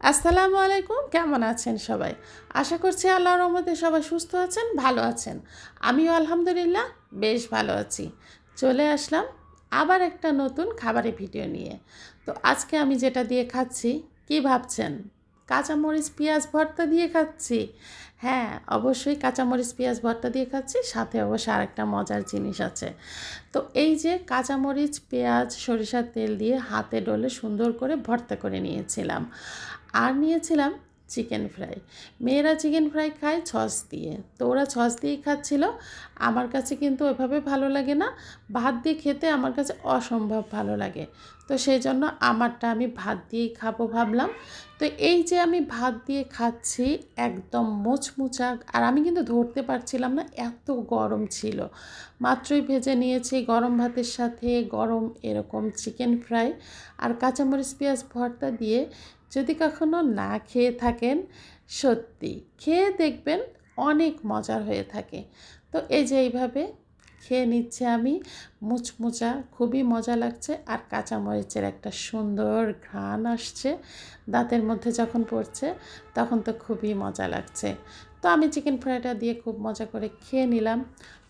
আসসালামু আলাইকুম, কেমন আছেন সবাই? আশা করছি আল্লাহ রহমতে সবাই সুস্থ আছেন, ভালো আছেন। আমিও আলহামদুলিল্লাহ বেশ ভালো আছি। চলে আসলাম আবার একটা নতুন খাবারের ভিডিও নিয়ে। তো আজকে আমি যেটা দিয়ে খাচ্ছি, কি ভাবছেন? কাঁচামরিচ, পেঁয়াজ, ভর্তা দিয়ে খাচ্ছি। হ্যাঁ অবশ্যই কাঁচামরিচ, পেঁয়াজ, ভর্তা দিয়ে খাচ্ছি, সাথে অবশ্য আরেকটা মজার জিনিস আছে। তো এই যে কাঁচামরিচ, পেঁয়াজ, সরিষার তেল দিয়ে হাতে ডলে সুন্দর করে ভর্তা করে নিয়েছিলাম। আর নিয়েছিলাম চিকেন ফ্রাই। মেয়েরা চিকেন ফ্রাই খায় ছস দিয়ে। তো ওরা ছস দিয়েই খাচ্ছিল। আমার কাছে কিন্তু ওইভাবে ভালো লাগে না। ভাত দিয়ে খেতে আমার কাছে অসম্ভব ভালো লাগে। তো সেই জন্য আমারটা আমি ভাত দিয়েই খাব ভাবলাম। তো এই যে আমি ভাত দিয়ে খাচ্ছি একদম মোচমুচা, আর আমি কিন্তু ধরতে পারছিলাম না, এত গরম ছিল। মাত্রই ভেজে নিয়েছি গরম ভাতের সাথে গরম এরকম চিকেন ফ্রাই আর কাঁচামরিচ, পেঁয়াজ ভর্তা দিয়ে। যদি কখনো না খেয়ে থাকেন, সত্যি খেয়ে দেখবেন অনেক মজার হয়ে থাকে। তো এই যে এইভাবে খেয়ে নিচ্ছে আমি। মুচমুচা, খুবই মজা লাগছে। আর কাঁচামরিচের একটা সুন্দর ঘ্রাণ আসছে দাঁতের মধ্যে যখন পড়ছে, তখন তো খুবই মজা লাগছে। তো আমি চিকেন ফ্রাইটা দিয়ে খুব মজা করে খেয়ে নিলাম।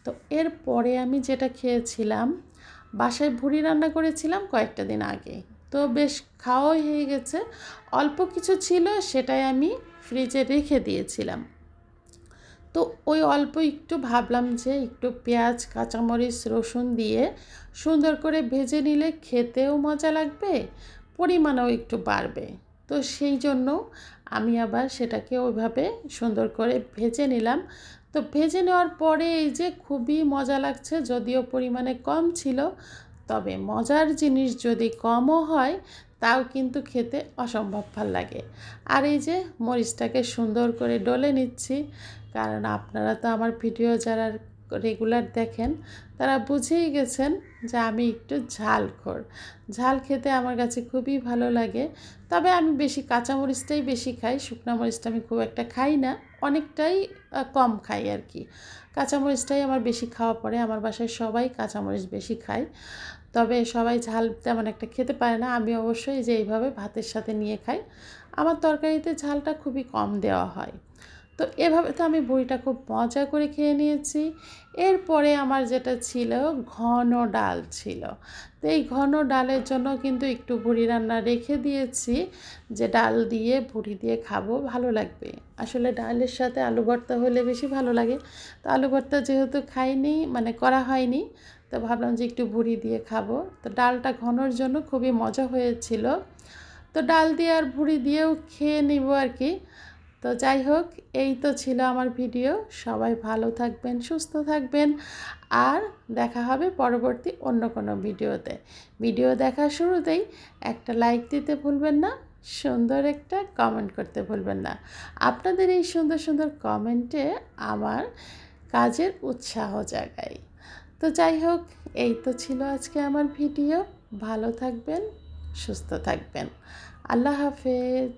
তো এরপরে আমি যেটা খেয়েছিলাম, বাসায় ভুড়ি রান্না করেছিলাম কয়েকটা দিন আগে। তো বেশ খাওয়াই হয়ে গেছে। অল্প কিছু ছিল, সেটাই আমি ফ্রিজে রেখে দিয়েছিলাম। তো ওই অল্প একটু ভাবলাম যে একটু পেঁয়াজ, কাঁচামরিচ, রসুন দিয়ে সুন্দর করে ভেজে নিলে খেতেও মজা লাগবে, পরিমাণও একটু বাড়বে। তো সেই জন্য আমি আবার সেটাকে ওইভাবে সুন্দর করে ভেজে নিলাম। তো ভেজে নেওয়ার পরে এই যে খুবই মজা লাগছে, যদিও পরিমাণে কম ছিল, তবে মজার জিনিস যদি কমও হয় তাও কিন্তু খেতে অসম্ভব ভালো লাগে। আর এই যে মরিচটাকে সুন্দর করে ডলে নিচ্ছি, কারণ আপনারা তো আমার ভিডিও যারা রেগুলার দেখেন, তারা বুঝেই গেছেন যে আমি একটু ঝাল খোর ঝাল খেতে আমার কাছে খুবই ভালো লাগে। তবে আমি বেশি কাঁচামরিচটাই বেশি খাই, শুকনো মরিচটা আমি খুব একটা খাই না, অনেকটাই কম খাই আর কি। কাঁচামরিচটাই আমার বেশি খাওয়া পড়ে, আমার বাসায় সবাই কাঁচামরিচ বেশি খায়। তবে সবাই ঝাল তেমন একটা খেতে পারে না। আমি অবশ্যই যে এইভাবে ভাতের সাথে নিয়ে খাই। আমার তরকারিতে ঝালটা খুবই কম দেওয়া হয়। তো এভাবে তো আমি বড়িটা খুব মজা করে খেয়ে নিয়েছি। এরপরে আমার যেটা ছিল, ঘন ডাল ছিল। তো এই ঘন ডালের জন্য কিন্তু একটু ভুড়ি রান্না রেখে দিয়েছি যে ডাল দিয়ে ভুড়ি দিয়ে খাব, ভালো লাগবে। আসলে ডালের সাথে আলু ভর্তা হলে বেশি ভালো লাগে। তো আলু ভর্তা যেহেতু খাইনি মানে করা হয়নি, তো ভাবলাম যে একটু ভুড়ি দিয়ে খাব। তো ডালটা ঘনর জন্য খুবই মজা হয়েছিল। তো ডাল দিয়ে আর ভুড়ি দিয়েও খেয়ে নিব আর কি। তো যাই হোক, এই তো ছিল আমার ভিডিও। সবাই ভালো থাকবেন, সুস্থ থাকবেন। আর দেখা হবে পরবর্তী অন্য কোনো ভিডিওতে। ভিডিও দেখা শুরুতেই একটা লাইক দিতে ভুলবেন না, সুন্দর একটা কমেন্ট করতে ভুলবেন না। আপনাদের এই সুন্দর সুন্দর কমেন্টে আমার কাজের উৎসাহ জাগায় তো যাই হোক, এই তো ছিল আজকে আমার ভিডিও। ভালো থাকবেন, সুস্থ থাকবেন। আল্লাহ হাফেজ।